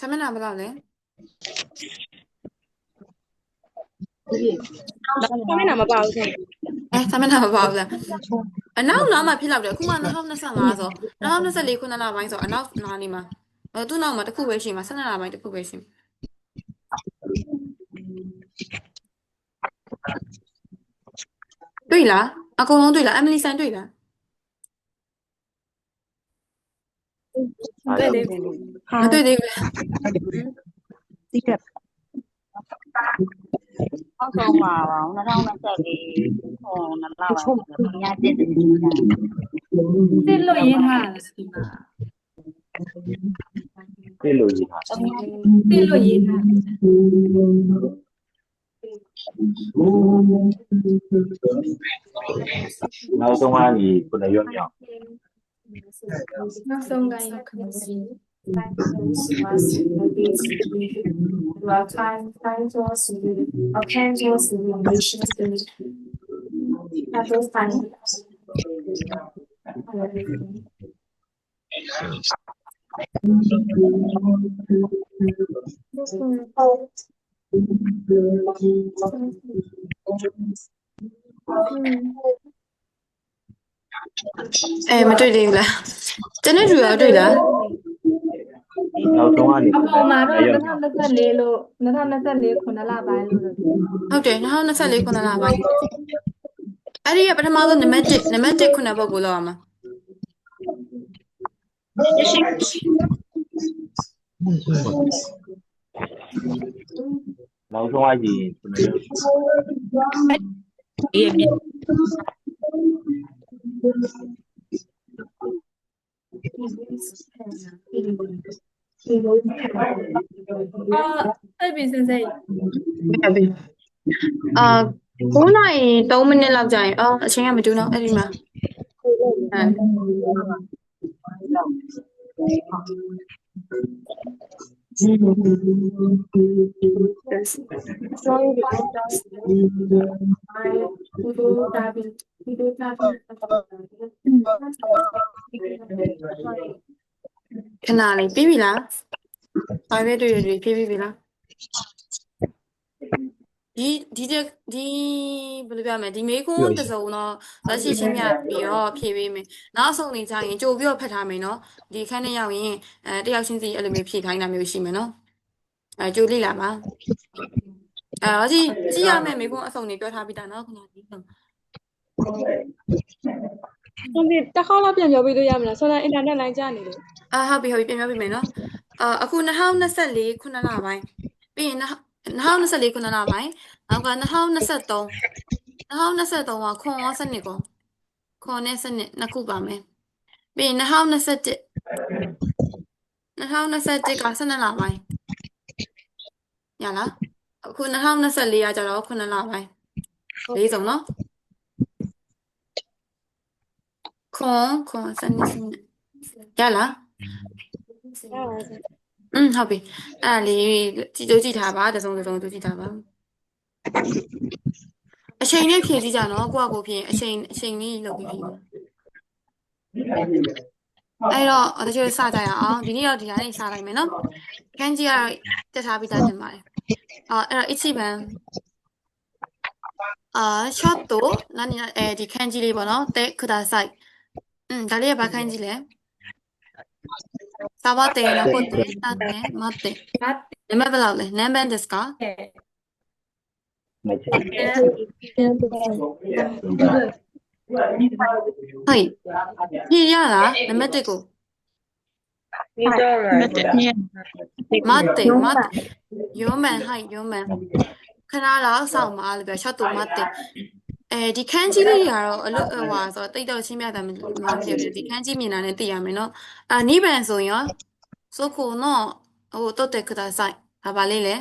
ဆာမျက်နှာဘယ်လောက်လဲခမင်းနာမပါဘူးဆရာအဲဆာမျက်နှာမပါဘူးလားအနောက်နောက်မှဖြစ်လောက်တယ်အခုမှ2025ဆို2024ခုနှစ်လပိုင်းဆိုအနောက်နားနေမှာအဲသူ့နောက်မှာတစ်ခုပဲရှိမှာ12လပိုင်းတစ်ခုပဲရှိမှာတွေ့လားအကုန်လုံးတွေ့လားအမလီဆန်တွေ့လား တွေ့တယ်မတွေ့သေးဘူးလားတိကပ်အောက်ဆုံးပါပါ2024ဟိုနလာပါညတက်တယ်ညတိလို့ရင်းထားတာဒီ မှာပြလို့ရတာတိလို့ရင်းထားနောက်ဆုံးကနေခုနရွက်မြောက်နောက်ဆုံးကိုင်းခမစီ Well, time, time to us, or can to us, relations to Have those time. Oh. အဲမတွေ့သေးဘူးလားတနေ့တူရောတွေ့လားနောက်ဆုံးကနေအပေါ်မှာတော့ရွက်2024လို့2024ခုနလပိုင်းလို့ဟုတ်တယ်2024ခုနှစ်လပိုင်းအဲ့ဒီကပထမဆုံးနံပါတ်1နံပါတ်1ခုနှစ်ပုတ်ကိုလောက်အောင်မှာနောက်ဆုံးကနေခုနရွက်အေးမြ အော်အဲ့ဒီစင်စိတ်ဟုတ်ပြီအာ9နာရီ3မိနစ်လောက်ကြာရင်အော်အချိန်ကမတူတော့အဲ့ဒီမှာအဲ Sorry, but just I do that. We do that. ခဏလေးပြီးပြီလားဘာပဲတွေ့ရတွေ့ဖြည်းဖြည်းပြီလားဒီဒီတဲ့ဒီဘယ်လိုပြောမလဲဒီမေကွန်းတစ်စုံတော့လက်ရှိချင်းမြပြီးတော့ဖြည့်ပေးမယ်နောက်ဆုံးနေကြရင်ကြိုပြီးတော့ဖတ်ထားမယ်နော်ဒီခန်းထဲရောက်ရင်အဲတယောက်ချင်းစီအဲ့လိုမျိုးဖြည့်ခိုင်းတာမျိုးရှိမယ်နော်အဲကြိုလေ့လာပါအဲဒီကြည့်ရမယ်မေကွန်းအစုံနေပြောထားပြီးသားနော်ခဏလေး ဟိုဒီတစ်ခေါက်လောက်ပြန်ပြောပြီးလို့ရမလားဆိုတော့အင်တာနက်လိုင်းကြာနေလို့အာဟုတ်ပြီဟုတ်ပြီပြန်ပြောပြမယ်နော်အာအခု2024ခုနှစ်လပိုင်းပြီးရင်2024ခုနှစ်လပိုင်းနောက်က2023 2023ကခွန်ရောစနစ်ကောခွန်နဲ့စနစ်နှစ်ခုပါမယ်ပြီးရင်2021 2021က12လပိုင်းညလားအခု2024ကကြတော့9လပိုင်းလေးစုံနော် con con sanisina ရလားอืมဟုတ်ပြီအဲ့ဒါလေးကြည့်ကြည့်ထားပါတစုံတစုံကြည့်ထားပါအချိန်လေးဖြည့်ကြည့်ကြနော်ကိုကကိုဖြည့်အချိန်အချိန်လေးလုပ်ပြီးအဲ့တော့အတချို့စကြရအောင်ဒီနေ့တော့ဒီတိုင်းစလိုက်မယ်နော်ခန်းကြီးကတက်ထားပြီးသားတင်ပါတယ်အော်အဲ့တော့ Ichiban အာ shot တော့နန်းအဲဒီခန်းကြီးလေးပေါ့နော်တက် kudasai うん、ダリエバ感じれ。サバテイラホテイスタンネ、マテ。ネメブラウレ、ネメンですか?はい。ニーヤラ、ネメテコ。マテ、ニマテ。ヨメン、はい、ヨメン。カナラ、サウマ、アルベ、シャトウ、マテ。 အဲဒီခန်းကြီးလေးတွေကတော့အလုတ်ဟိုဆိုတော့တိတ်တော့ရှင်းပြတာမမဖြစ်ဘူးဒီခန်းကြီးမြင်တာနဲ့သိရမယ်နော်အာနိဗ္ဗာန်ဆိုရင်ဆိုခုနော်ဟိုတော့တက်ခတာဆိုင်ဒါပါလေလေ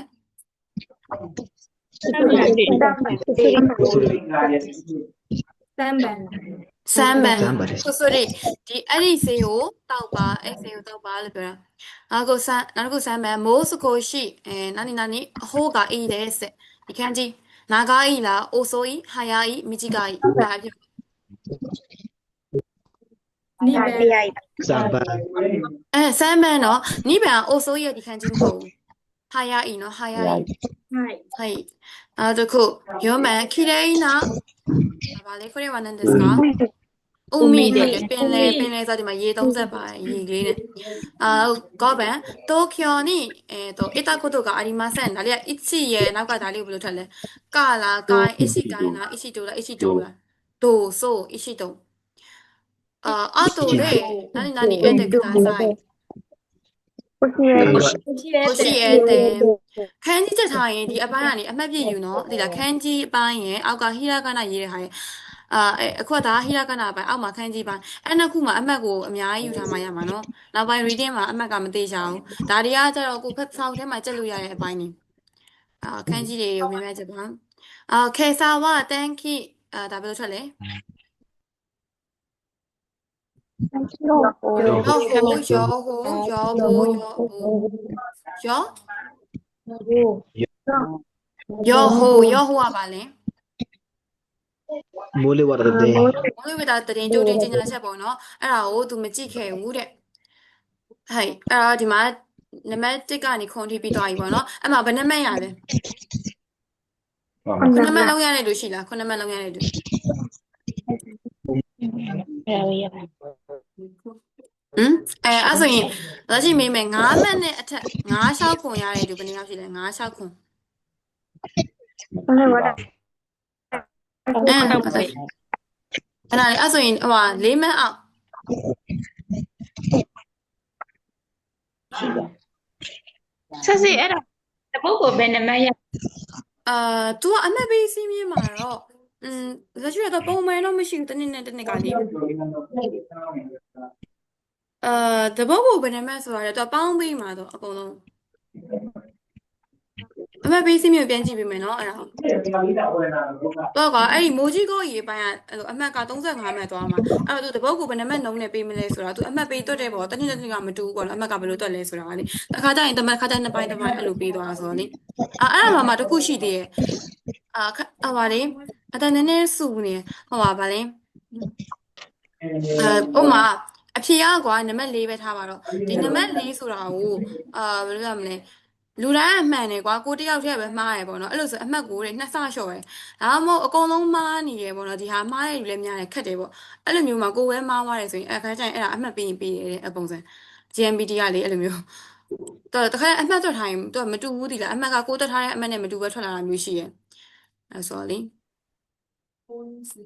စမ်းပန်စမ်းပန်ဆိုဆိုဒီဒီအဲ့ဒီဆေးကိုတောက်ပါအဲ့ဆေးကိုတောက်ပါလို့ပြောတာနောက်ကိုစမ်းနောက်ကိုစမ်းပန်မိုးစကိုရှိအဲနာနီနာနီအဟိုးကအီးတဲ့ဆက်ဒီခန်းကြီး နာဂါအီးလားအိုဆိုအီးဟာယာအီးမီဂျီဂါအီးဒါဖြစ်နိဗ္ဗာန်စဘာအဲဆမ်းမန်းနော်နိဗ္ဗာန်အိုဆိုရဲ့ဒီခန်းကြီးမဟုတ်ဘူးဟာယာအီနော်ဟာယာအီは ဥမီတဲ့ပင်လေပင်လေဆိုဒီမှာရေ30ပါရေလေးနဲ့အာကောဘန်တိုကျိုနီအဲတော့အီတာကိုတိုကအရီမဆန်ဒါလေးကအစ်စီရဲ့နောက်ကဒါလေးကိုဘယ်လိုထက်လဲကာလာကိုင်းအစ်စီကိုင်းလားအစ်စီတိုလားအစ်စီတိုလားဒိုဆိုအစ်စီတိုအာအတိုလေနာနီနာနီအဲ့တဲ့ကစားဆိုင်ကိုရှိရဲကိုရှိရဲကိုရှိရဲတဲ့ခန်းကြီးချက်ထားရင်ဒီအပိုင်းကနေအမှတ်ပြည့်ယူနော်ဒီလားခန်းကြီးအပိုင်းရဲ့အောက်ကဟီရာကနာရေးတဲ့ဟာရဲ့ အာအဲအခုကဒါဟီရာကနာအပိုင်းအောက်မှာခန်းကြီးပိုင်းအဲ့နှစ်ခုမှာအမှတ်ကိုအများကြီးယူထားမှရမှာနော်နောက်ပိုင်း reading မှာအမှတ်ကမသေးချဘူးဒါတွေကကျတော့ကိုဖတ်ဆောင်ထဲမှာကျက်လို့ရတဲ့အပိုင်းနေအာခန်းကြီးတွေကိုမြင်မြတ်ချက်ပါအာခေဆာဝတန်ခိအာဒါဘယ်လိုထွက်လဲယောဟိုယောဟိုယောဟိုယောဟိုယောယောဟိုယောဟိုကပါလဲ မိုးလေဝါဒတဲ့ဘဝိဝဒတရင်ကြိုတင်ကျင်ညာချက်ပေါ့နော်အဲ့ဒါကို तू မကြည့်ခဲ့ဘူးတဲ့ဟဲ့အဲ့တော့ဒီမှာနံပါတ်1ကနေခွန်ထိပြီးသွားပြီပေါ့နော်အဲ့မှာဘယ်နှမတ်ရလဲခုနမတ်လုံးရတဲ့လူရှိလားခုနမတ်လုံးရတဲ့လူဟမ်အဲအဲ့ဆိုရင်လက်ရှိမေးမယ်9မှတ်နဲ့အထက်9လျှောက်ခွန်ရတဲ့လူဘယ်နှယောက်ရှိလဲ9လျှောက်ခွန် အဲအဲ့ဆိုရင်အဲ့ဒါလေအဲ့ဆိုရင်ဟိုဟာ၄မှတ်အောက် ဆက်စီအဲ့ဒါတပုတ်ကိုဘယ်နှမရ အာ तू ကအမှတ်ပေးစီးမြင်မှာတော့อืมလက်ရှိတော့ပုံမှန်တော့မရှိဘူးတနေ့နဲ့တနေ့ကလေအာတပုတ်ကိုဘယ်နှမတ်ဆိုတာလဲ तू ပေါင်းပေးမှာတော့အကုန်လုံး အမှတ်ပေးစီးမြင်ပြန်ကြည့်ပေးမယ်နော်အဲ့ဒါတော့ကအဲ့ဒီမိုးကြီးကိုရေပိုင်းကအဲ့လိုအမှတ်က35မှတ်သွားမှာအဲ့တော့ तू တပုတ်ကိုဘယ်နှမတ်နှုံးနဲ့ပေးမလဲဆိုတာ तू အမှတ်ပေးတွတ်တယ်ပေါ့တနေ့တနေ့ကမတူဘူးပေါ့နော်အမှတ်ကဘယ်လိုတွတ်လဲဆိုတာကလေတစ်ခါကျရင်တစ်မှတ်ခါကျရင်နှစ်ပိုင်းတစ်ပိုင်းအဲ့လိုပေးသွားတာဆိုတော့လေအာအဲ့ဒါမှမှတစ်ခုရှိသေးရဲ့အာခဟိုပါလေအတန်နည်းနည်းစုနေဟိုပါဗာလေအဲဥမာအဖြေရကွာနံပါတ်၄ပဲထားပါတော့ဒီနံပါတ်၄ဆိုတာကိုအာဘယ်လိုရမလဲ လူတိုင်းအမှန်တယ်ကွာကိုတယောက်တည်းပဲမှားရပေါ့နော်အဲ့လိုဆိုအမှတ်ကိုတဲ့နှစ်ဆလျှော့ရဒါမှမဟုတ်အကုန်လုံးမှားနေရပေါ့နော်ဒီဟာမှားရလူလည်းများတယ်ခက်တယ်ပေါ့အဲ့လိုမျိုးမှာကိုယ်ပဲမှားသွားတယ်ဆိုရင်အခါကျရင်အဲ့ဒါအမှတ်ပေးရင်ပေးတယ်တဲ့အပုံစံ GMBT ကလေအဲ့လိုမျိုးတော့တခါအမှတ်တော့ထားရင်တော့မတူဘူးဒီလားအမှတ်ကကိုယ်တက်ထားတဲ့အမှတ်နဲ့မတူဘဲထွက်လာတာမျိုးရှိရယ်အဲ့ဆိုတော့လေ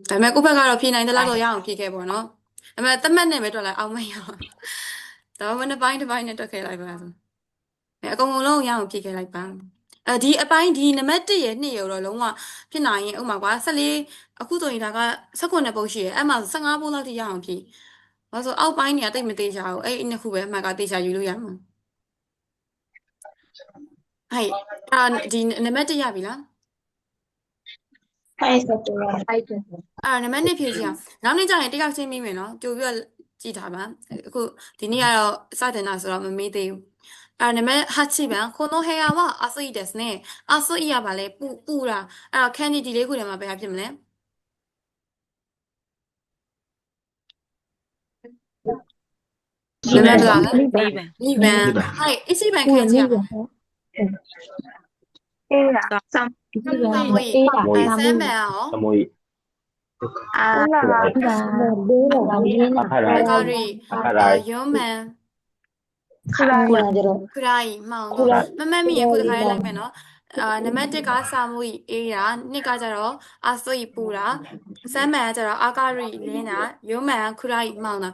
ဒါပေမဲ့ကိုယ့်ဘက်ကတော့ဖြေနိုင်တဲ့လောက်တော့ရအောင်ဖြေခဲ့ပေါ့နော်။ဒါပေမဲ့တတ်မှတ်နဲ့ပဲတွက်လိုက်အောင်မရအောင်။ဒါပေမဲ့နှစ်ပိုင်းတစ်ပိုင်းနဲ့တွက်ခဲ့လိုက်ပါဆို။ အဲအကုန်လုံးရအောင်ဖြေခဲ့လိုက်ပါ။အဲဒီအပိုင်းဒီနံပါတ်1ရဲ့2ရဲ့တော့လုံးဝဖြစ်နိုင်ရင်ဥပမာကွာ14အခုဆိုရင်ဒါက18ပုတ်ရှိရဲ့အဲ့မှာ15ပုတ်လောက်ထိရအောင်ဖြေ။ဘာလို့ဆိုအောက်ပိုင်းတွေကတိတ်မသေးချာဘူး။အဲ့ဒီနှစ်ခုပဲအမှန်ကသေချာယူလို့ရမှာ။ဟဲ့အာဒီနံပါတ်1ရပြီလားဖိုင်စတူရာအဲ့ဒါနံပါတ်2ဖြည့်ချင်အောင်နောက်နေ့ကျရင်တစ်ယောက်ချင်းမေးမယ်နော်ကြိုပြီးတော့ကြည့်ထားပါအခုဒီနေ့ကတော့စတင်တာဆိုတော့မမေးသေးဘူး အဲ့ဒါနံပါတ်8番この部屋は暑いですね暑いရပါလေပူပူတာအဲ့တော့ခန်းကြီးဒီလေးခုထဲမှာဘယ်ဟာဖြစ်မလဲနံပါတ်လား ၄ပါ 2番はい1番ခန်းကြီးရပါ အေးလားစမ် ဝေးအဲ3番ရော သမုယ အာ အခါရို ကာ င် ရီ အခါရိုင် ယွန်းမန် ခလာရခရိုင်မောင်နော်မမတ်မိရခုတခါလေးလိုက်မယ်နော်အာနံပါတ်1ကစာမွေအေးတာနှစ်ကကြတော့အာဆွေပူတာစမ်းမန်ကကြတော့အာကာရီလင်းတာယုံမန်ခရိုင်မောင်တာ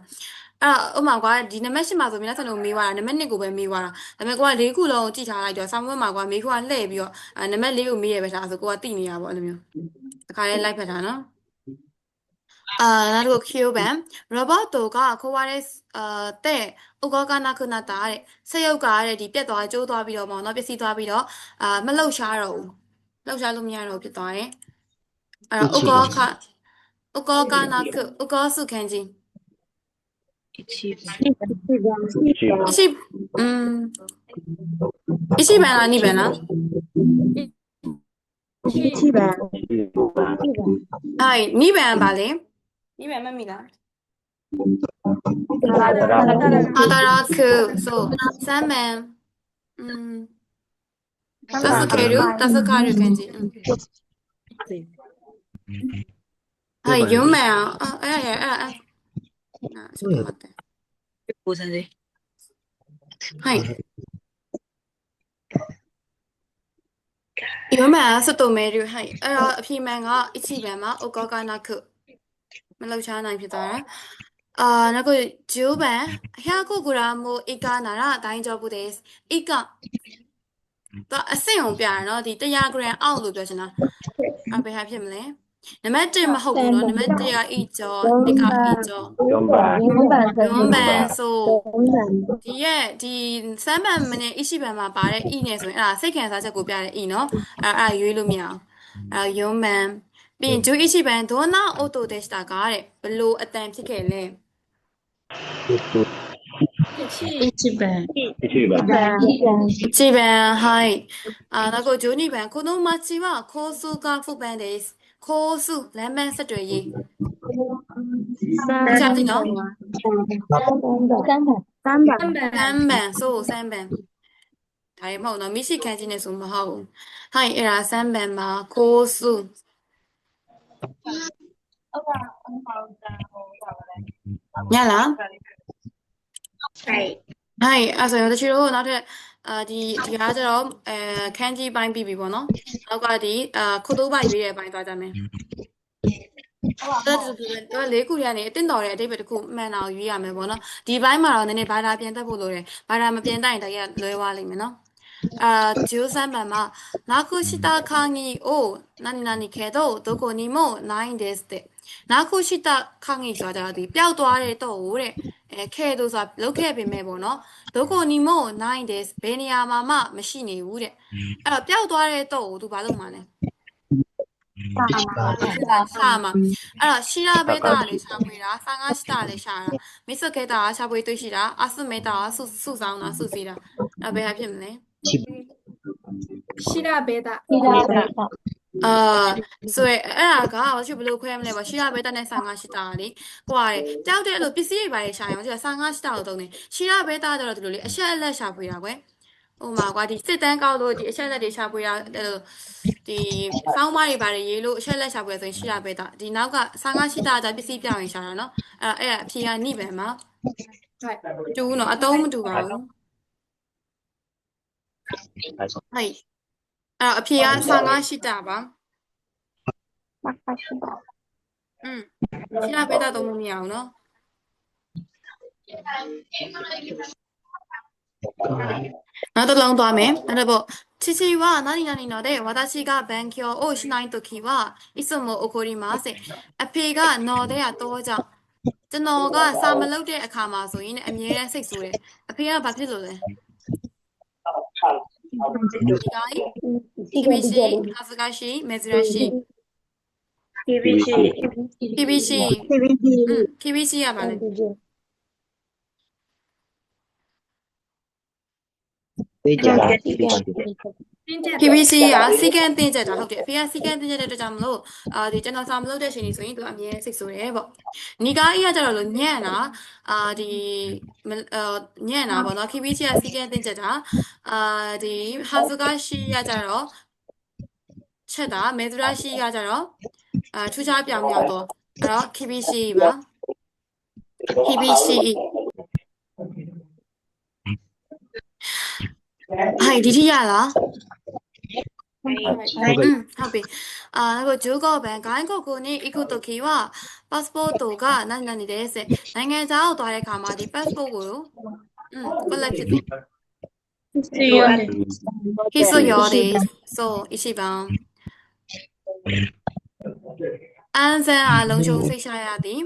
အဲ့တော့ဥပမာကွာဒီနံပါတ်8မှာဆိုမြတ်ဆန်လို့မေးသွားတာနံပါတ်2ကိုပဲမေးသွားတာဒါပေမဲ့ကိုက၄ခုလုံးကြည့်ထားလိုက်တော့စာမွေမှာကွာမေးခွန်းကလှည့်ပြီးတော့အာနံပါတ်4ကိုမေးရပဲထားဆိုကိုကတိနေရပါအဲ့လိုမျိုးတခါလေးလိုက်ဖက်တာနော် 아, 나르고 키우 뱀. 로버트가 코와레스 어, 때ဥကောကနာခုနတာတဲ့ဆက်ရုပ်ကတဲ့ဒီပြက်သွားကျိုးသွားပြီးတော့ပေါ့နော်ပျက်စီးသွားပြီးတော့အာမလှုပ်ရှားတော့ဘူးလှုပ်ရှားလို့မရတော့ဖြစ်သွားတယ်အဲ့တော့ဥကောကဥကောကနာခုဥကောစုခန်းကြီးရှိရှိอืมရှိပါလားနိဗ္ဗာန်လားရှိပါရှိပါအဲ့နိဗ္ဗာန်ပါလေ Dime, はい、あ、えら、えら。ちょっと待って。結構先。はい。夢は外る。はい。あら、姫が一はかなく。 လောက်ချနိုင်ဖြစ်သွားတာအာနောက်ကိုဂျိုးပန်ဟျာကိုကူရာမိုဧကနာရာဒိုင်းကြောဘူးတဲ့ဧကတော့အဆင့်အောင်ပြရနော်ဒီ100 gram အောက်လို့ပြောချင်တာအဘယ်ဟာဖြစ်မလဲနံပါတ်1မဟုတ်ဘူးနော်နံပါတ်1ကဤကျော်ဧကဤကျော်ယုံပါယွန်ပန်ဆိုဒီရဲ့ဒီစမ်းပန်မနဲ့အရှိပန်မှာပါတဲ့ဤနဲ့ဆိုရင်အဲ့ဒါစိတ်ခံစားချက်ကိုပြတဲ့ဤနော်အဲ့အဲ့ရွေးလို့မရအောင်အဲ့ယွန်ပန် ပြီးရင်ဂျိုအရှိပန်ဒေါနာအိုတိုတက်စတာကားတဲ့ဘလို့အတန်ဖြစ်ခဲ့လဲ 一起班 ရှိပါ ဂျိပန်ဟိုင်းအာနောက်ကိုဂျိုနီပန်ကိုနိုမချီဝခိုးစုကဖုပန်တဲ့ခိုးစုလမ်းမဆက်တွေရေးကြားကြည့်နော် စမ်းပန်ဆိုစမ်းပန်ဒါရမဟုတ်နော်မိရှိခန်းကြီးနဲ့ဆိုမဟုတ်ဘူးဟို ညလားใช่ဟိုင်အဲ့ဆိုရင်တချို့တို့နောက်ထပ်အာဒီဒီကကျတော့အဲခန်းကြီးပိုင်းပြီးပြီပေါ့နော်နောက်ကဒီအာခုတိုးပိုက်ရွေးတဲ့ပိုင်းသွားကြမယ်အဲ့ဒါတူတူတော့လေးခုရနေအတင်းတော်တဲ့အတိတ်ပဲတစ်ခုမှန်တာကိုရွေးရမယ်ပေါ့နော်ဒီဘိုင်းမှာတော့နည်းနည်းဘာသာပြန်တတ်ဖို့လိုတယ်ဘာသာမပြန်တတ်ရင်တကယ်လွဲသွားလိမ့်မယ်နော် あ、13番は、なくした鍵を何々けど、どこにもないんですって。なくした鍵ဆိုတာဒီပျောက်သွားတဲ့တော့တဲ့အဲခဲတို့ဆိုတာလုတ်ခဲ့ပြင်မဲ့ပေါ့နော်ဒုက္ခနီမို့နိုင်တယ်ဘယ်နေရာမှာမှမရှိနေဘူးတဲ့အဲ့တော့ပျောက်သွားတဲ့တော့ကိုသူဘာလုပ်မှာလဲရှာမှာအဲ့တော့ရှိရဘေးတာလေးရှာဖွေတာဆာငါရှိတာလေးရှာတာမစ္စခဲတာရှာဖွေတွေ့ရှိတာအဆုမေတာဆုစုဆောင်တာစုစည်းတာအဲ့ဘ ယ်ဟာဖြစ်မလဲရှိတာဘေးတာအာဆိုရအဲ့ဒါကဘာဖြစ်ဘလို့ခွဲမလဲပေါ့ရှိရဘေးတာနဲ့ဆာငါရှိတာလေဟိုရတယ်တောက်တဲ့အဲ့လိုပစ္စည်းတွေပါလေရှာရင်မသိဘူးဆာငါရှိတာကိုသုံးတယ်ရှိရဘေးတာကျတော့ဒီလိုလေအချက်အလက်ရှာဖွေတာကွယ်ဟိုမှာကွာဒီစစ်တန်းကောက်လို့ဒီအချက်လက်တွေရှာဖွေတာအဲ့လိုဒီစောင်းမတွေပါတယ်ရေးလို့အချက်လက်ရှာဖွေဆိုရင်ရှိရပဲတာဒီနောက်ကဆာငါရှိတာကြပစ္စည်းပြောင်းရင်ရှာတာနော်အဲ့အဲ့အဖြေကနိဗ္ဗာန်မှာဟုတ်တူဘူးနော်အတုံးမတူပါဘူး ဟိုက်အဲ့အဖြေကဆာငါရှိတာပါอืมရှိရပဲတာတော့မမရအောင်နော်နောက်တစ်လုံးသွားမယ်အဲ့ဒါပေါ့父は何々ので私が勉強をしないときはいつも怒りますအဖေကနော်တဲ့တော့ကြောင့်ကျွန်တော်ကစာမလုပ်တဲ့အခါမှာဆိုရင်အမြဲတမ်းစိတ်ဆိုးတယ်အဖေကဘာဖြစ်လို့လဲ ဒီကိုင်းဒီဘီရှိဟာစကားရှိမေဇရာရှိ KBC KBC อืม KBC ရပါလေသိကြတာဒီပါဒီ တင်းတက် PVC ကစီကံတင်ကြတာဟုတ်တယ်အဖေကစီကံတင်ကြတဲ့အတွက်ကြောင့်မလို့အာဒီကျွန်တော်စာမလုပ်တဲ့ချိန်ကြီးဆိုရင်သူအမြဲစိတ်ဆိုးတယ်ပေါ့ညီကားကြီးကကြတော့လို့ညံ့တာအာဒီမအာညံ့တာပေါ့နော် PVC ကစီကံတင်ကြတာအာဒီဟာဇူကရှိကကြတော့ချက်တာမေသူရရှိကကြတော့အာထူးခြားပြောင်ပြောင်တော့အဲ့တော့ PVC ပါ PVC ဟိုင်ဒီထိရလား ဟုတ် うん、はい。あ、なんか15番、外国に行くときは、パスポートが何々です。နိုင်ငံခြားကိုသွားတဲ့အခါမှာဒီ passport ကိုอืม collect ဖြစ်တယ် စီရောတယ် 必須要です。そう、一番。安全အလုံးစုံစိတ်ချရသည်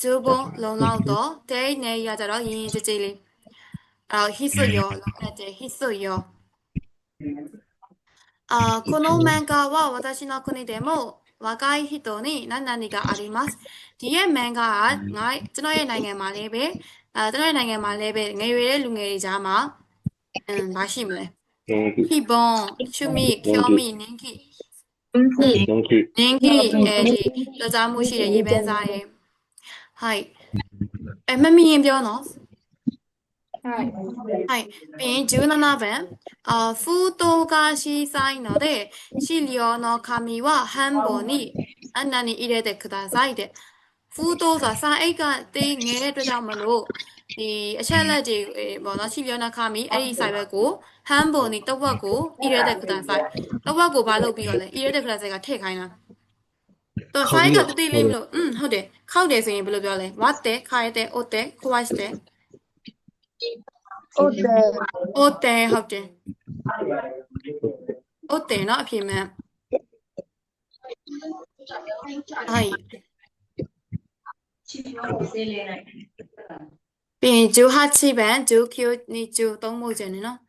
ဂျိုးဘုံလုံလောက်တော့တဲနေရကြတော့ရင်းရင်းကြည်ကြည်လေး အော် 必須要လုံးနဲ့တဲ့必須要あ、この漫画は私の国でも若い人に何々があります。ဒီရဲ့漫画ကငါကျွန်တော်ရဲ့နိုင်ငံမှာလည်းပဲအဲကျွန်တော်ရဲ့နိုင်ငံမှာလည်းပဲငယ်ရွယ်တဲ့လူငယ်တွေကြားမှာအမ်မရှိမလဲ ကဲ ဟိဘွန်ချူမီကျော်မီနင်းခိ ကျင်းခိ နင်းခိအဲဒီလောစားမှုရှိတဲ့ရေပန်းစားရဲ့ဟိုက် အဲမမီရင်ပြောနော် はい。はい。ပြီးရင်17番あ封筒が小さいので資料の紙は半分に穴に入れてくださいတဲ့封筒ဆိုတာစာအိတ်ကတေးငယ်တဲ့အတွက်ကြောင့်မလို့ဒီအချက်လက်တွေအေးပေါ့နော်ရှိပြောနာခါမီအဲ့ဒီဆိုင်ဘက်ကိုဟမ်ဘွန်ဒီတစ်ဝက်ကို入れてくださいတစ်ဝက်ကိုဘာလုပ်ပြီးတော့လဲ入れてくださいကထည့်ခိုင်းတာတော့ဆိုင်ကတတိလေးမလို့อืมဟုတ်တယ်ခောက်တယ်ဆိုရင်ဘယ်လိုပြောလဲဝတ်တယ်ခါရတဲ့အိုတယ်ခွာစ်တယ် ဟုတ်တယ်ဟုတ်တယ်ဟုတ်တယ်ဟုတ်တယ်နော်အပြင်မဲ့はい便18番、19、20、と思うじゃねの。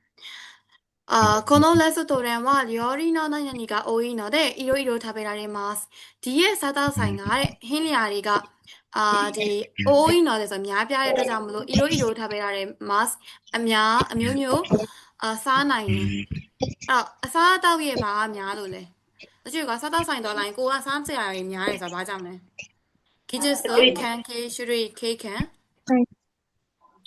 あこのレストランは料理の何々が多いので、いろいろ食べられます。ディエサダサイがあれ、ヘリアリが အာဒီအိုးကြီးတော့ဆိုအများပြားတဲ့အတွက်ကြောင့်မလို့အီရိုအီရိုထားပေးတာတဲ့ mask အများအမျိုးမျိုးအာစားနိုင်တယ်အဲ့အစားတောက်ရဲ့ဘာအများလို့လဲအချို့ကစားတောက်ဆိုင်တော့လိုင်းကိုကစားစရာတွေများတယ်ဆိုတော့ဘာကြောင့်လဲ kitchen stove can cake should we cake can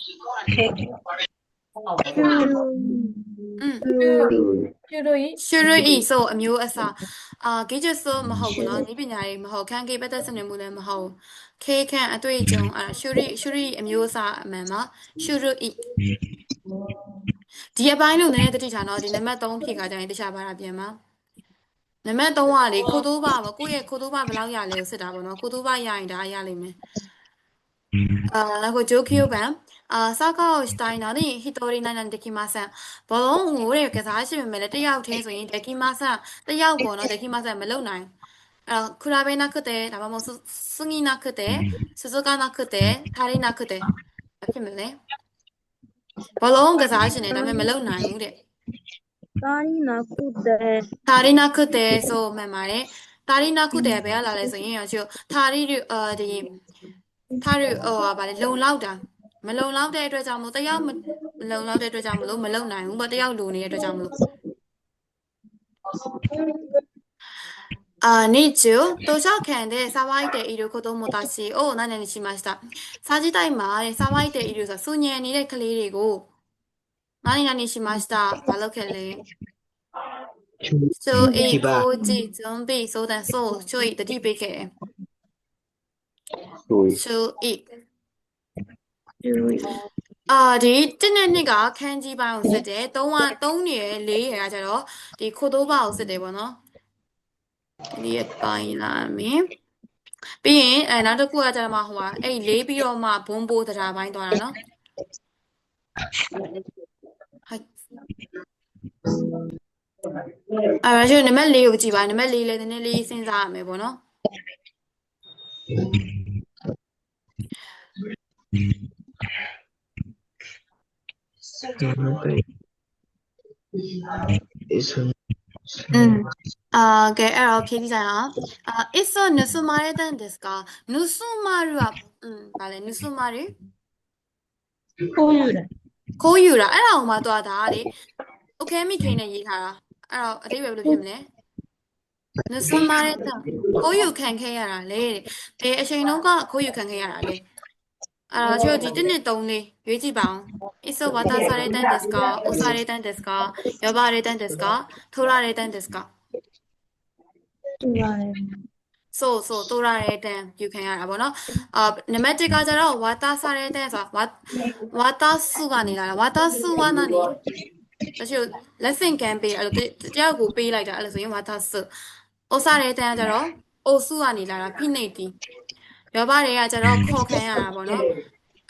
ရှူရိုဤရှူရိုဤဆိုအမျိုးအစားအာ gadget ဆိုမဟုတ်ဘူးเนาะဒီပညာတွေမဟုတ်ခန်းကေးပတ်သက်စနစ်မှုလည်းမဟုတ် ခေခန့်အတွေ့အကြုံအာရှုရိရှုရိအမျိုးအစားအမှန်ပါရှုရိဒီအပိုင်းလို့လည်းတတိထားတော့ဒီနံပါတ်3ဖြစ်ခါကြရင်တခြားပါတာပြန်ပါနံပါတ်3ကလေခိုတိုးပါပေါ့ကိုယ့်ရဲ့ခိုတိုးပါဘယ်လောက်ရလဲကိုစစ်တာပေါ့နော်ခိုတိုးပါရရင်ဒါရလိမ့်မယ်အာကိုဂျိုကီယိုဘန်အာစကားကိုစတိုင်းတော့ဒီဟီတိုရီနိုင်နိုင်တကီမဆန်ဘလုံးငိုးတဲ့ကစားရှင်ပဲလေတယောက်တည်းဆိုရင်တကီမဆန်တယောက်ပေါ့နော်တကီမဆန်မလုံနိုင်ဘူး တော့比べなくてဒါမှမဟုတ်すぎなくて続かなくて足りなくてဘာဖြစ်မလဲ။ဘောလုံးကစားရှင်နေဒါပေမဲ့မလုပ်နိုင်ဘူးတဲ့ တာရီနာကုတဲ့ ။足りなくてဆိုမှန်ပါတယ်။足りなくてဘယ်ကလာလဲဆိုရင်ရောချို足りるအာဒီ足りるဟိုဟာဗာလေလုံလောက်တာမလုံလောက်တဲ့အတွက်ကြောင့်မလို့တယောက်မလုံလောက်တဲ့အတွက်ကြောင့်မလို့မလုံနိုင်ဘူးပေါ့တယောက်လိုနေတဲ့အတွက်ကြောင့်မလို့ あ、日中、図書館で騒いでいる子供たちを何々しました。さじたいまで騒いでいるさ、数年にでကလေးတွေကို何々しました。ဘာလုပ်ခဲ့လဲဆိုအေကိုကြည့်準備ဆိုတဲ့ဆိုချို့တတိပေးခဲ့တယ် ဆို ဆိုအေအာဒီတစ်နဲ့နှစ်ကခန်းကြီးပိုင်းကိုစစ်တယ်၃က3ရယ်4ရယ်ကကျတော့ဒီခိုတိုးပါကိုစစ်တယ်ပေါ့နော် ဒီအပိုင်းလာမင်းပြီးရင်အဲနောက်တစ်ခုကကျတော့မှဟိုကအဲ့လေးပြီးတော့မှဘွန်းဘိုးတရားပိုင်းသွားတာနော်ဟုတ်အဲ့ဒါကျနံပါတ်၄ကိုကြည့်ပါနံပါတ်၄လည်းနည်းနည်းလေးစဉ်းစားရမယ်ပေါ့နော်อืม 음. 아, 그 에러 피디잖 아. 아, 있어 누스마레 단 데스 가. 누스마루가 음, 말 해. 누스마 레. 고유 라. 고유 라. အဲ့ဒါကိုမှတွားတာလေ။ Okay မိခင်နဲ့ရေးထားတာ။အဲ့တော့အတိတ်ပဲဘယ်လိုဖြစ်မလဲ။နစမာတဲ့တာခိုးယူခံခဲ့ရတာလေတဲ့။ဘယ်အချိန်တုန်းကခိုးယူခံခဲ့ရတာလဲ။ အဲ့တော့ကျွန်တော်ဒီတစ်နှစ်သုံးလေးရွေးကြည့်ပါအောင်いっそ渡されたんですか押されたんですか呼ばれたんですか取られたんですか တူပါတယ် ဆိုဆိုတိုးရတဲ့တန်ယူခံရတာပေါ့နော်အာနံပါတ်1ကကျတော့ဝါတာစားတဲ့တန်ဆိုတာဝါဝါတာစုကနေလာတာဝါတာစုဝါနာနေတချို့ lesson can ပေးအဲ့လိုတယောက်ကိုပေးလိုက်တာအဲ့လိုဆိုရင်ဝါတာစုအိုစားတဲ့တန်ကကျတော့အိုစုကနေလာတာဖိနှိပ်တီ ရောပါတွေကကျတော့ခေါ်ခံရတာပေါ့နော်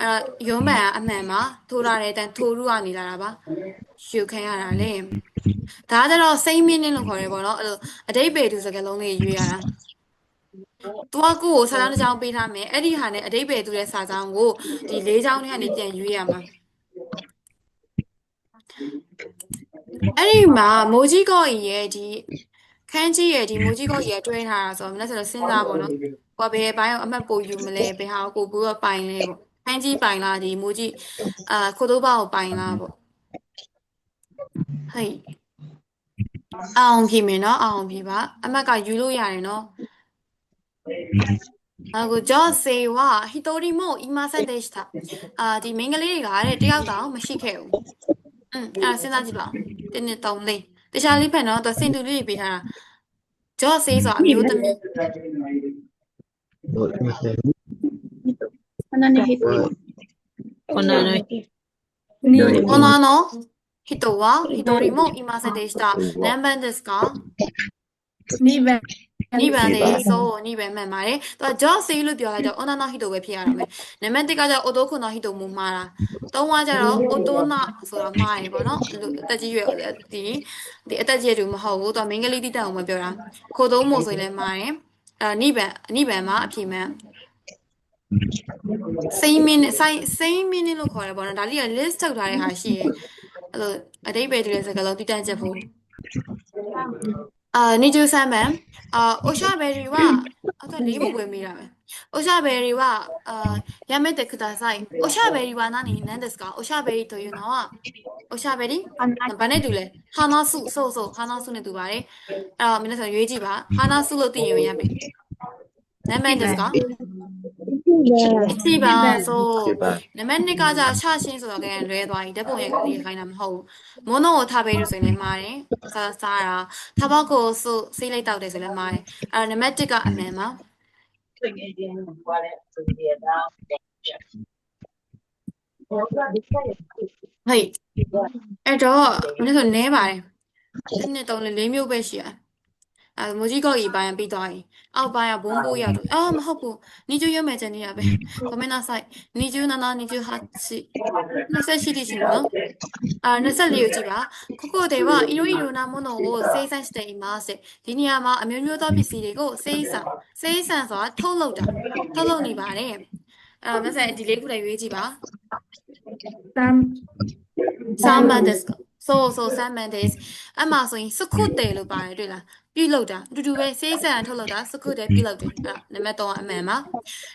အဲ့တော့ရုံးမှန်ကအမှန်မှာထိုးရတဲ့တန်ထိုးရူကနေလာတာပါယူခံရတာလေဒါကကျတော့ same meaning လို့ခေါ်တယ်ပေါ့နော်အဲ့လိုအတိတ်ပေသူစကားလုံးလေးရွေးရတာသူကကိုယ့်ကိုစာကြောင်းတစ်ကြောင်းပေးထားမယ်အဲ့ဒီဟာနဲ့အတိတ်ပဲသူတဲ့စာကြောင်းကိုဒီ၄ကြောင်းထဲကနေပြန်ရွေးရမှာအဲ့ဒီမှာမိုးကြီးကော့ကြီးရဲ့ဒီ ခန်းကြီးရဲ့ဒီမိုးကြီးကော့ကြီးရဲ့တွဲထားတာဆိုတော့မနေ့ကစဉ်းစားပါတော့ကိုကဘယ်ဘိုင်းကိုအမှတ်ပို့ယူမလဲဘယ်ဟာကိုကိုကပိုင်လဲပေါ့ခန်းကြီးပိုင်လားဒီမိုးကြီးအာခိုတိုးပါကိုပိုင်လားပေါ့ဟိတ်အောင်ပြီမယ်နော်အောင်ပြီပါအမှတ်ကယူလို့ရတယ်နော်အခုကြောစေဝဟီတိုရီမိုအီမာဆက်ဒေးတာအာဒီမင်္ဂလေးတွေကတဲ့တယောက်တောင်မရှိခဲ့ဘူးอืมအဲ့ဒါစဉ်းစားကြည့်ပါဦးတင်းနဲ့တုံးလေး တခြားလေးဖက်နော်သူစင်တူလေးတွေပေးထားတာကြောစေဆိုတာအမျိုးသမီး ခဏနေဟိတ こんなの このあの人は一人もいませんでした何番ですか2番 နိဗ္ဗာန်တည်းဆိုနိဗ္ဗာန်မှန်ပါတယ်။သူက job save လို့ပြောလိုက်တော့ onana hito ပဲဖြစ်ရတော့မယ်။နံပါတ်1ကကျတော့ oto kono hito မူမှားတာ။၃ကကျတော့ oto na ဆိုတာမှားတယ်ပေါ့နော်။အသက်ကြီးရွယ်ဒီဒီအသက်ကြီးတူမဟုတ်ဘူး။သူကမင်္ဂလိတိတက်အောင်မပြောတာ။ခိုသုံးမို့ဆိုရင်လည်းမှားတယ်။အဲနိဗ္ဗာန်နိဗ္ဗာန်မှာအဖြစ်မှန်စိမင်းဆိုင်စိမင်းလို့ခေါ်တယ်ပေါ့နော်ဒါလေးက list ထုတ်ထားတဲ့ဟာရှိရင်အဲ့လိုအတိတ်ပဲတူတဲ့စကားလုံးတိတက်ချက်ဖို့ အာနေကျူဆမ်မန်အာအိုရှာဘယ်ရီဝအဲ့ဒါလေးမဝင်မိတာပဲအိုရှာဘယ်ရီဝအာやめてくださいအိုရှာဘယ်ရီဝ何何ですかအိုရှာဘယ်ရီというのはအိုရှာဘယ်ရီဘာနဲ့တူလဲဟာနာစုဆိုဆိုဟာနာစုနဲ့တူပါတယ်အဲ့တော့မင်းတို့ဆိုရွေးကြည့်ပါဟာနာစုလို့သိရင်ရပြီနာမည်ですか ကြည့်ပါဆိုဒီပါနံပါတ်2ကကြာချရှင်းဆိုတော့ကဲလွဲသွားပြီဓာတ်ပုံရိုက်လေးခိုင်းတာမဟုတ်ဘူးမိုးနှုတ်ကိုထားပေးလို့ဆိုရင်လည်းမှားတယ်စားစားတာထားပေါက်ကိုဆိုဆေးလိုက်တောက်တယ်ဆိုလည်းမှားတယ်အဲ့တော့နံပါတ်1ကအမှန်ပါဟိတ်အဲ့တော့မင်းဆိုနဲပါတယ်တစ်နှစ်သုံးလေးလေးမျိုးပဲရှိရ အဲမိုကြီးကောက်ကြီးပိုင်းပြီးသွားရင်အောက်ပိုင်းကဘုံဘိုးရောက်တော့အော်မဟုတ်ဘူးနီကျူရွတ်မယ်ချင်နေရပဲごめんなさい27 28 28တိရှိနော်အာ24ကိုကြည့်ပါここではいろいろなものを生産していますဒီနေရာမှာအမျိုးမျိုးသောပစ္စည်းတွေကို生産生産ဆိုတာထုတ်လုပ်တာထုတ်လုပ်နေပါတယ်အဲ့တော့မဆက်ဒီလေးခုလည်းရွေးကြည့်ပါ 3 サーマンですか ဆိုဆို Sam Mendes အမှဆိုရင်စခုတဲလို့ပါတယ်တွေ့လားပြုတ်လောက်တာအတူတူပဲဆေးဆန်ထုတ်လောက်တာစခုတဲပြုတ်လောက်တယ်အဲ့ဒါနံပါတ်3အမှန်ပါ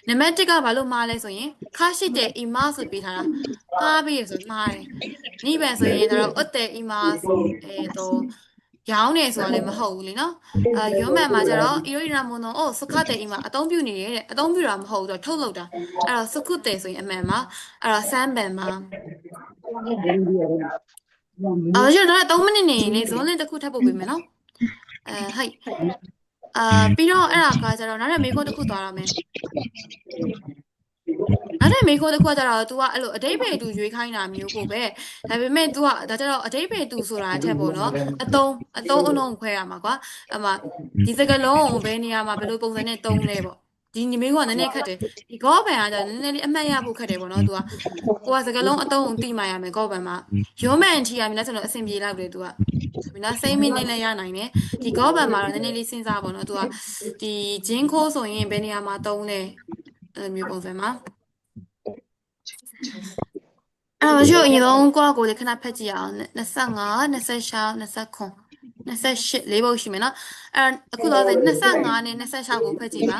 နံပါတ်1ကဘာလို့မှားလဲဆိုရင်ခါရှိတဲ ima ဆိုပြီးထားတာမှားပြီးဆိုမှားတယ်နိဗ္ဗာန်ဆိုရင်တော့ဥတ္တေ ima ဆိုအဲတော့ရောင်းနေဆိုတာလည်းမဟုတ်ဘူးလीနော်အာရွမ်းမှန်မှာကျတော့ irina monon အိုစခတဲ့အိမ်မှာအသုံးပြုနေရတဲ့အသုံးပြုတာမဟုတ်တော့ထုတ်လုပ်တာအဲ့တော့စခုတဲ့ဆိုရင်အမှန်ပါအဲ့တော့စမ်းပန်ပါ အော်ကျွန်တော်3မိနစ်နေလေဇွန်လင်းတစ်ခုထပ်ပို့ပေးမယ်နော်အဲဟိုက်အာပြီးတော့အဲ့ဒါကကျတော့နောက်ထပ်မေခွန်းတစ်ခုသွားရမယ်နောက်ထပ်မေခွန်းတစ်ခုကကျတော့ तू ကအဲ့လိုအတိတ်ပဲ तू ရွေးခိုင်းတာမျိုးကိုပဲဒါပေမဲ့ तू ကဒါကျတော့အတိတ်ပဲ तू ဆိုတာအထက်ပေါ့နော်အတုံးအတုံးအလုံးခွဲရမှာကွာအမှဒီစကလုံးကိုဘယ်နေရာမှာဘယ်လိုပုံစံနဲ့တုံးလဲပေါ့ ဒီညီမေကနည်းနည်းခက်တယ်ဒီကောဘန်ကကျတော့နည်းနည်းလေးအမှတ်ရဖို့ခက်တယ်ပေါ့နော် तू ကကိုကစကလုံးအတုံးကိုတိမှရမယ်ကောဘန်မှာရုံးမှန်ထီရမယ်လဲဆိုတော့အဆင်ပြေလောက်တယ် तू ကမနာစိတ်မင်းနဲ့လည်းရနိုင်တယ်ဒီကောဘန်မှာတော့နည်းနည်းလေးစဉ်းစားပါတော့သူကဒီဂျင်းခိုးဆိုရင်ဘယ်နေရာမှာတုံးလဲအဲ့လိုမျိုးပုံစံမှာအဲ့တော့ရုပ်အရင်ဆုံးကိုယ့်ကိုယ်လေးခဏဖတ်ကြည့်အောင်25 26 29 28လေးပုတ်ရှိမယ်နော်အဲ့အခုတော့25နဲ့26ကိုဖတ်ကြည့်ပါ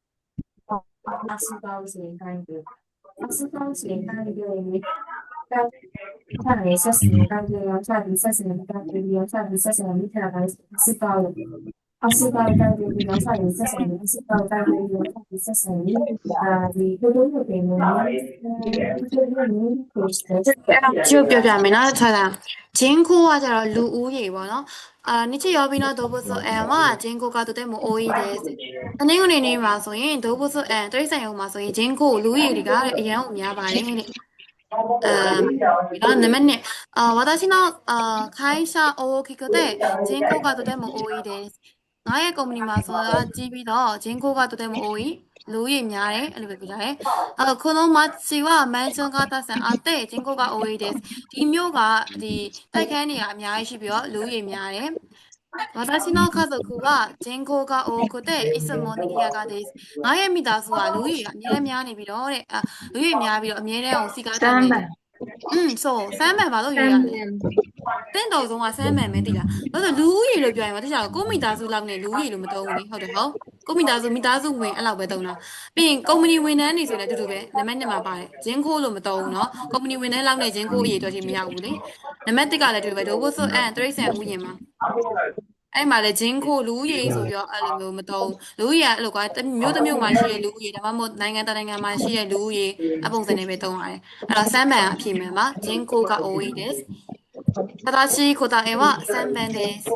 2020 2020 Também só se não sabe, só se não sabe, não sabe, só se não trabalha, se fala. A se fala da vida, não sabe, só se não se fala da vida, não sabe, só se não a de todo o tempo, né? Todo mundo custa. ကျုပ်ပြောပြမယ်နော်ထွက်တာဂျင်းခိုးကတော့လူဦးရေပေါ့နော် あ日曜日の動物園は人口がとても多いです。何年後にはそういう動物園、鳥さんをまそういう人口、ルイリがいやんやばい。あなめね、あ私のあ会社大きくて人口がとても多いです。何いコミュニマスは GB と人口がとても多い。လူဦးရေများတယ်အဲ့လိုပဲပြောကြတယ်အခုの町はマンションがたくさんあって人口が多いですဒီမျိုးကဒီတိုက်ခန်းတွေကအများကြီးရှိပြီးတော့လူဦးရေများတယ် 私の家族は人口が多くていつも賑やかですငါရဲ့မိသားစုကလူကြီးကအများများနေပြီးတော့တဲ့အာလူကြီးများပြီးတော့အမြဲတမ်းအောင်စီကားတ စ တ် မ်း နေ ပါ တယ်อืมဆိုဆမ်းမှန်ပါလို့ စ ရွေး မ်း ရတယ် မှန် တင်းတော်ဆုံးကဆမ်းမှန်ပဲတိလားဘာလို့လူဦးရေလို့ပြောရင်မတခြားကိုမိသားစုလောက်နဲ့လူဦးရေလို့မသုံးဘူးလေဟုတ်တယ်ဟုတ် ကိုမိသားစုမိသားစုဝင်အဲ့လောက်ပဲသုံးတာပြီးရင်ကုမ္ပဏီဝန်ထမ်းနေဆိုလည်းအတူတူပဲနံပါတ်1မှာပါတယ်ဂျင်းခိုးလို့မသုံးဘူးเนาะကုမ္ပဏီဝန်ထမ်းလောက်နဲ့ဂျင်းခိုးအရေးတော့ချင်းမရဘူးလေနံပါတ်1ကလည်းအတူတူပဲဒို့ဘို့ဆိုအဲ့တရိတ်ဆန်ဥယျာဉ်မှာအဲ့မှာလည်းဂျင်းခိုးလူဦးရေဆိုပြီးတော့အဲ့လိုမျိုးမသုံးလူဦးရေကအဲ့လိုကွာတစ်မျိုးတစ်မျိုးမှာရှိတဲ့လူဦးရေဒါမှမဟုတ်နိုင်ငံတကာနိုင်ငံမှာရှိတဲ့လူဦးရေအပုံစံနဲ့ပဲသုံးရတယ်အဲ့တော့ဆမ်းမှန်အဖြစ်မှန်ပါဂျင်းခိုးက OE です正しい答えは3番です。